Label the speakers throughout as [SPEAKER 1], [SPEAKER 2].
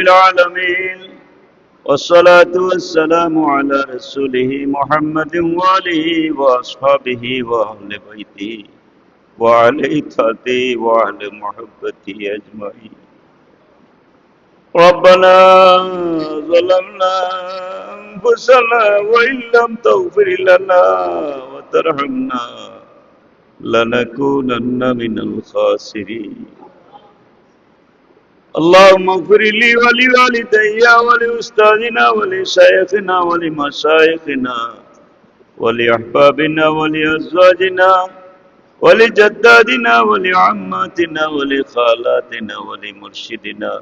[SPEAKER 1] العالمين. والصلاة والسلام على رسوله محمد وآله وأصحابه وأهل بيته وعلى إطاعته وعلى محبته أجمعين. ربنا ظلمنا أنفسنا وإن لم تغفر لنا وترحمنا لنكونن من الخاسرين. اللهم اغفر لي ولوالدي ولأستاذنا ولشيخنا ولمشايخنا ولأحبابنا ولأزواجنا ولجدادنا ولعماتنا ولخالاتنا ولمرشدنا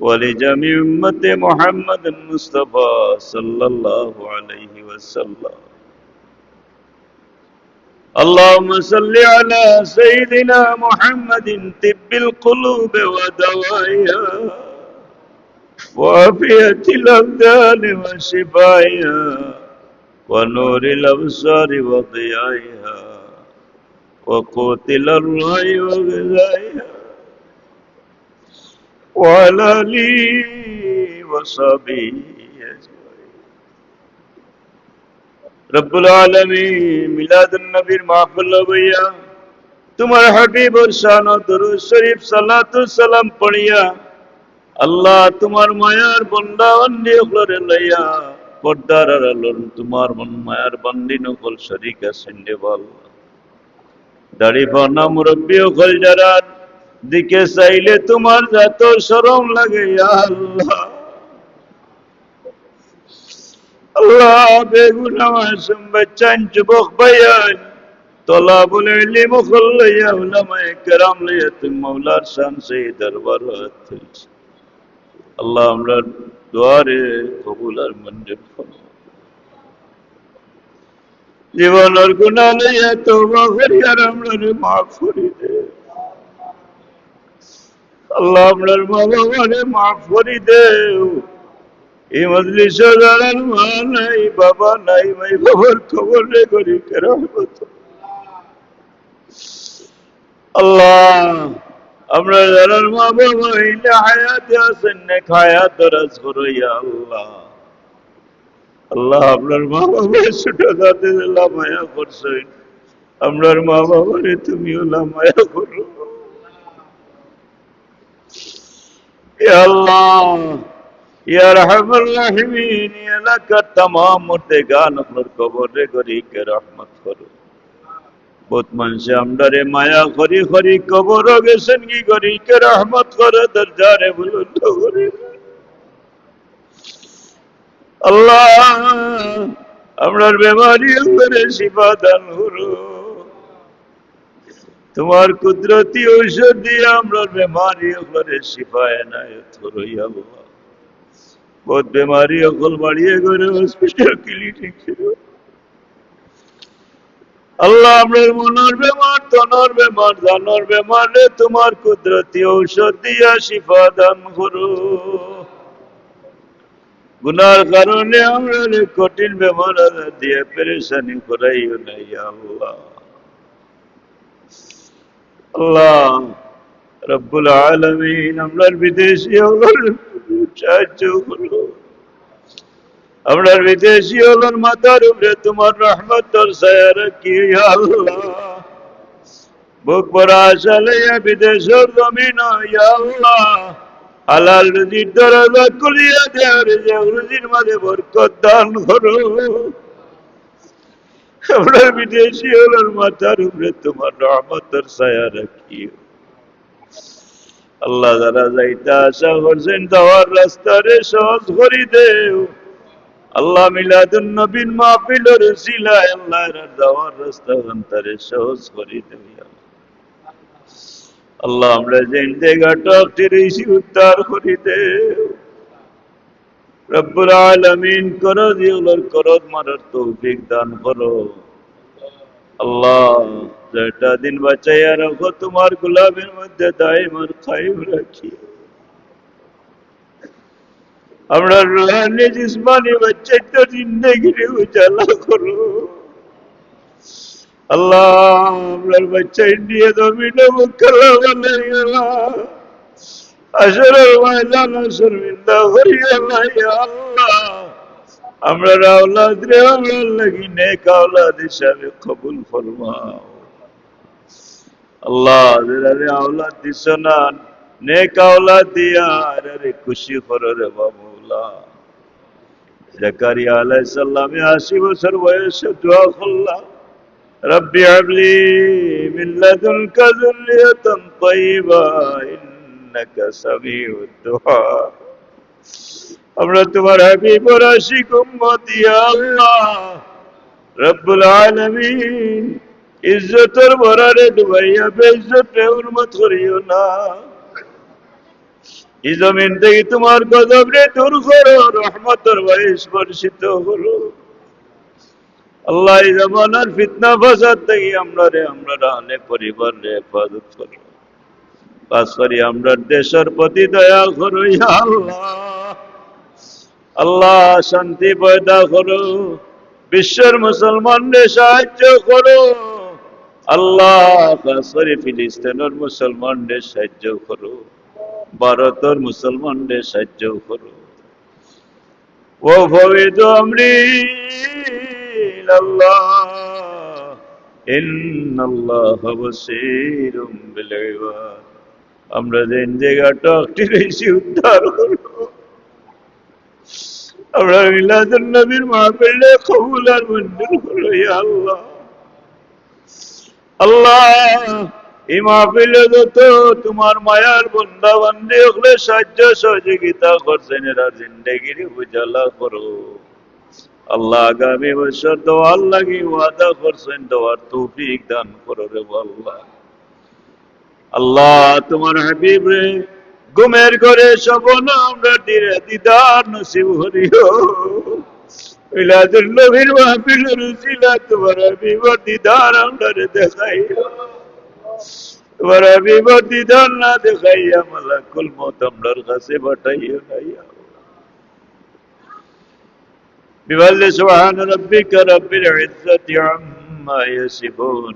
[SPEAKER 1] ولجميع أمة محمد المصطفى صلى الله عليه وسلم. اللهم صل على سيدنا محمد طب القلوب ودوائها وعافية الأبدان وشفائها ونور الأبصار وضيائها وقوت الأرواح وغذائها. وعلى آله وصحبه রব্বুল আলমী মাহফিল তোমার শান শরীফ সালাম পড়িয়া আল্লাহ তোমার মায়ার বন্দা বন্দি হলরে লইয়া পর্দার আলোর তোমার মন মায়ার বন্দি নকল শরিক আছেন বল। দাড়ি পানা মুরব্বী হল যারা দিকে চাইলে তোমার যত সরম লাগে আল্লাহ। আল্লাহ, বেগুনা মাসুম বাচ্চান যুবক ভাইয়ান। তলাবুল ইলম খুল্লিয়া উলামায়ে কেরাম লিয়া তুমি মাওলার শান সে দরবার তুলছি আল্লাহ, আমরা দুয়ারে কবুল আর মঞ্জুর করো জীবনের গুণা লইয়া তওবা করি আর আমরা মাফ করি দে। আল্লাহ আপনার মা বাবারে মাফ করি এই মজলিসে দাঁড়ান, মা নাই, বাবা নাই ভাই বাবার খবর রে করি আল্লাহ, আমরা যারার মা বাবা ইলে হায়াতে আছেন নে খায়া দরাজ করইয়া আল্লাহ। আল্লাহ, আপনার মা বাবা ছোট দাঁতে লামায়া করছেন আপনার মা বাবারে তুমিও লামায়া করো। আল্লাহ ইয়া দান করো। তোমার কুদরতি ঔষধ দিয়ে আমরার বেমারি আল্লাহরে শিফায় না আল্লাহ অকল বাড়িয়ে করে হসপিটাল ছিল আল্লাহ আপনার মনের বেমার তনর বেমার জানর বেমার তোমার কুদরতি ঔষধ দিয়া শিফা দান করো গুনার কারণে আমরা কঠিন বেমার দিয়ে পেরেশানি করাইও নাই আল্লাহ আল্লাহ রব্বুল আলমিন আমরার বিদেশি হলোর সাহায্য করো আপনার বিদেশি হলোর মাথার উপরে, তোমার রহমতর ছায়া রাখি আল্লাহ? বুক ভরা আশা লইয়া বিদেশের জমিন আল্লাহ। হালাল রুজির দরজা খুলিয়া দেওয়ার যে রুজির মাঝে বরকত দান করো। আপনার বিদেশি হলোর মাথার উপরে, তোমার রহমতর ছায়া রাখিও আল্লাহ যারা যাইতে আশা করছেন দেওয়ার রাস্তারে সহজ করি দেও। আল্লাহ মিলাদুন নবীন মাহফিলের সিলায় আল্লাহ দেওয়ার রাস্তা অন্তরে সহজ করি দেও। আল্লাহ আমরা জেনতে ঘাটকটি ঋষি উদ্ধার করি দেও। রব্বুল আলামিন করো দিওলর করদ মারার তৌফিক দান করো। আল্লাহ যেটা দিন বাঁচাইয়া রাখো তোমার গোলামের মধ্যে দাইমার খাইব রাখি আমরা রুহানি জিসমানি বাচ্চাটা জিন্দগিরে উজালা করো আল্লাহ আপনার বাচ্চা ইন্ডিয়া জমিনে মুখালা বানাই আসরের ময়দান শর্মিন্দা করিয়া না ইয়া আল্লাহ আমরা আওলাদ রে আমরা লাগি নেক আওলাদ হিসাবে কবুল ফরমাও আল্লাহ যারা আওলাদ দিছ না নেক আওলাদ দিয়া রে খুশি করো রে বাবুলা জাকারিয়া আলাইহিস সালামে 80 বছর বয়সে দোয়া করলাম ربي هب لي من لدنك ذرية طيبة إنك سميع الدعاء আমরা তোমার হাবিব রাশিক উম্মতি আল্লাহ। রব্বুল আলামিন, ইজ্জতের ভরারে ডুবাইয়া বেইজ্জতে উন্মত করিও না। এই জমিন থেকে তোমার গজব রে দূর করো, রহমতের বয়স বর্ষিত হলো আল্লাহ জমানার ফিতনা ফাসাদ থেকে আমরা রে, আমরা রাহলে পরিবার রে হেফাজত করো। পাস করি আমরা দেশের প্রতি দয়া করো আল্লাহ। আল্লাহ শান্তি পয়দা করো, বিশ্বের মুসলমানদের সাহায্য করো। আল্লাহ সরি ফিলিস্তিনের মুসলমানদের সাহায্য করো, ভারতের মুসলমানদের সাহায্য করো। ও ভবিদ আমরি আল্লাহ আমরা যে জায়গাটা উদ্ধার করি আমরা মিলাদুল নবীর মাহফিলে কবুল আর মঞ্জুর করো আল্লাহ। আল্লাহ, এই যত তোমার মায়ার বন্ধা বান্ধে ওগুলো সাহায্য সহযোগিতা করছেন, এরা জিন্দগির উজালা করো। আল্লাহ আগামী বছর দোয়ার লাগি ওয়াদা করছেন, দোয়ার তৌফিক দান করো রে আল্লাহ। আল্লাহ, তোমার হাবিব রে গুমের ঘরে সবন আমরা দিরে দিদার নসিব হরিও মিলাদুল নবীর মাহফিলের উসিলা তোমার হাবিব দিদার আমরা রে দেখাইও তোমার হাবিব দিদার না দেখাইয়া মালাকুল মত আমরার কাছে পাঠাইও না ইয়া بفضل سبحان ربك رب العزة عما يصفون